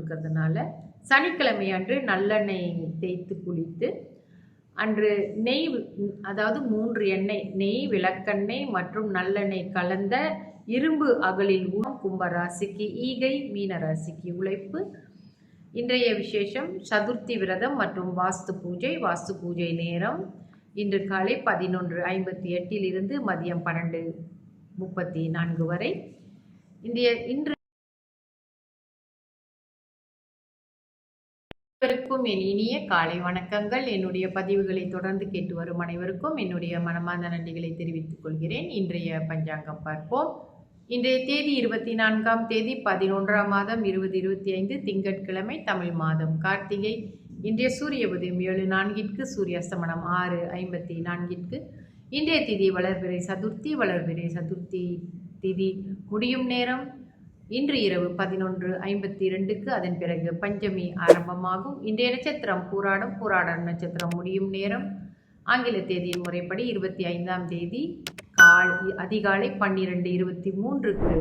இருக்கிறதுனால சனிக்கிழமை அன்று நல்லெண்ணெய் தேய்த்து குளித்து அன்று நெய் அதாவது மூன்று எண்ணெய் நெய் விளக்கெண்ணெய் மற்றும் நல்லெண்ணெய் கலந்த இரும்பு அகலில் ஊம் கும்ப ராசிக்கு ஈகை மீன ராசிக்கு உழைப்பு. இன்றைய விசேஷம் சதுர்த்தி விரதம் மற்றும் வாஸ்து பூஜை வாஸ்து பூஜை நேரம். இன்று காலை பதினொன்று ஐம்பத்தி எட்டிலிருந்து மதியம் பன்னெண்டு முப்பத்தி நான்கு வரை. இந்திய இன்று அனைவருக்கும் என் இனிய காலை வணக்கங்கள். என்னுடைய பதிவுகளை தொடர்ந்து கேட்டு வரும் அனைவருக்கும் என்னுடைய மனமார்ந்த நன்றிகளை தெரிவித்துக் கொள்கிறேன். இன்றைய பஞ்சாங்கம் பார்ப்போம். இன்றைய தேதி இருபத்தி நான்காம் தேதி பதினொன்றாம் மாதம் இருபது இருபத்தி ஐந்து திங்கட்கிழமை தமிழ் மாதம். கார்த்திகை இன்றைய சூரிய உதயம் ஏழு நான்கிற்கு சூரிய அஸ்தமனம் ஆறு ஐம்பத்தி நான்கிற்கு. இன்றைய திதி வளர்பிறை சதுர்த்தி வளர்பிறை சதுர்த்தி திதி. முடியும் நேரம் இன்று இரவு பதினொன்று ஐம்பத்தி இரண்டுக்கு அதன் பிறகு பஞ்சமி ஆரம்பமாகும். இன்றைய நட்சத்திரம் பூராடம் பூராடம் நட்சத்திரம் முடியும் நேரம். ஆங்கில தேதியின் முறைப்படி இருபத்தி ஐந்தாம் தேதி கால் அதிகாலை பன்னிரெண்டு இருபத்தி மூன்றுக்கு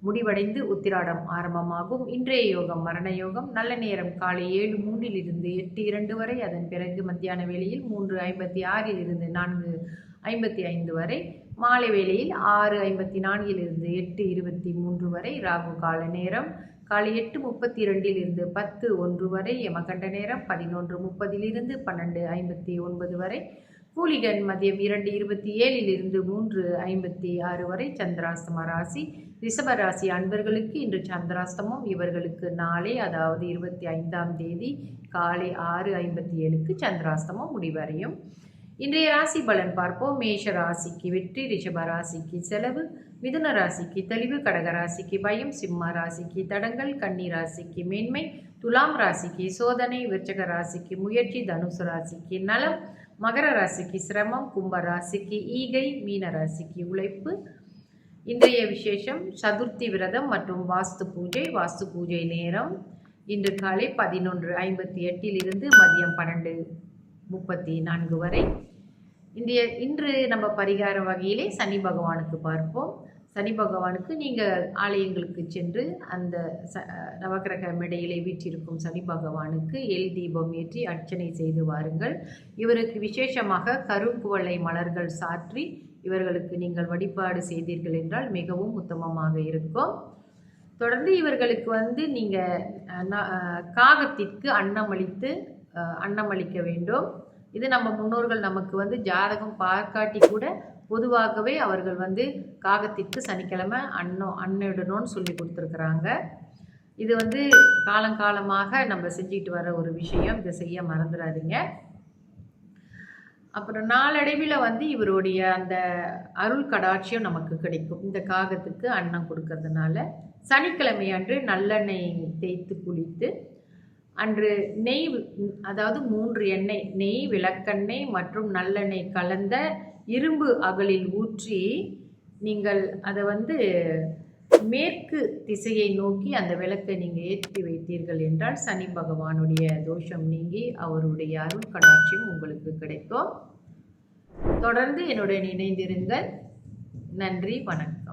முடிவடைந்து உத்திராடம் ஆரம்பமாகும். இன்றைய யோகம் மரண யோகம். நல்ல நேரம் காலை ஏழு மூன்றில் இருந்து எட்டு இரண்டு வரை. அதன் பிறகு மத்தியான வேளையில் மூன்று ஐம்பத்தி ஆறில் இருந்து நான்கு ஐம்பத்தி ஐந்து வரை மாலை வேளையில் ஆறு ஐம்பத்தி நான்கிலிருந்து எட்டு இருபத்தி மூன்று வரை ராகு கால நேரம் காலை எட்டு முப்பத்தி இரண்டிலிருந்து பத்து ஒன்று வரை யமகண்ட நேரம் பதினொன்று முப்பதிலிருந்து பன்னெண்டு ஐம்பத்தி ஒன்பது வரை கூலிகன் மதியம் இரண்டு இருபத்தி ஏழிலிருந்து மூன்று ஐம்பத்தி ஆறு வரை சந்திராஸ்தம ராசி ரிஷப ராசி அன்பர்களுக்கு இன்று சந்திராஸ்தமம் இவர்களுக்கு நாளை அதாவது இருபத்தி ஐந்தாம் தேதி காலை ஆறு ஐம்பத்தி ஏழுக்கு சந்திராஸ்தமம் முடிவடையும். இன்றைய ராசி பலன் பார்ப்போம். மேஷ ராசிக்கு வெற்றி ரிஷப ராசிக்கு செலவு மிதுன ராசிக்கு தெளிவு கடக ராசிக்கு பயம் சிம்ம ராசிக்கு தடங்கள் கன்னி ராசிக்கு மேன்மை துலாம் ராசிக்கு சோதனை விருச்சக ராசிக்கு முயற்சி தனுசு ராசிக்கு நலம் மகர ராசிக்கு சிரமம் கும்ப ராசிக்கு ஈகை மீன ராசிக்கு உழைப்பு. இன்றைய விசேஷம் சதுர்த்தி விரதம் மற்றும் வாஸ்து பூஜை வாஸ்து பூஜை நேரம். இன்று காலை பதினொன்று ஐம்பத்தி எட்டிலிருந்து மதியம் பன்னெண்டு முப்பத்தி நான்கு வரை. இன்றைய இன்று நம்ம பரிகார வகையிலே சனி பகவானுக்கு பார்ப்போம். சனி பகவானுக்கு நீங்கள் ஆலயங்களுக்கு சென்று அந்த ச நவகிரக மேடையிலே வீற்றிருக்கும் சனி பகவானுக்கு எல் தீபம் ஏற்றி அர்ச்சனை செய்து வாருங்கள். இவருக்கு விசேஷமாக கருப்புவளை மலர்கள் சாற்றி இவர்களுக்கு நீங்கள் வழிபாடு செய்தீர்கள் என்றால் மிகவும் உத்தமமாக இருக்கும். தொடர்ந்து இவர்களுக்கு வந்து நீங்கள் காகத்திற்கு அன்னமளித்து அன்னமளிக்க வேண்டும். இது நம்ம முன்னோர்கள் நமக்கு வந்து ஜாதகம் பார்க்காட்டி கூட பொதுவாகவே அவர்கள் வந்து காகத்திற்கு சனிக்கிழமை அன்னம் அன்னிடணும்னு சொல்லி கொடுத்துருக்குறாங்க. இது வந்து காலங்காலமாக நம்ம செஞ்சுட்டு வர ஒரு விஷயம். இதை செய்ய மறந்துடாதீங்க. அப்புறம் நாளடைவில் வந்து இவருடைய அந்த அருள் கடாட்சியம் நமக்கு கிடைக்கும். இந்த காகத்துக்கு அன்னம் கொடுக்கறதுனால சனிக்கிழமை அன்று நல்லெண்ணெய் தேய்த்து குளித்து அன்று நெய் அதாவது மூன்று எண்ணெய் நெய் விளக்கெண்ணெய் மற்றும் நல்லெண்ணெய் கலந்த இரும்பு அகலில் ஊற்றி நீங்கள் அதை வந்து மேற்கு திசையை நோக்கி அந்த விளக்கை நீங்கள் ஏற்றி வைத்தீர்கள் என்றால் சனி பகவானுடைய தோஷம் நீங்கி அவருடைய அருள் கடாட்சியும் உங்களுக்கு கிடைக்கும். தொடர்ந்து என்னுடன் இணைந்திருங்கள். நன்றி வணக்கம்.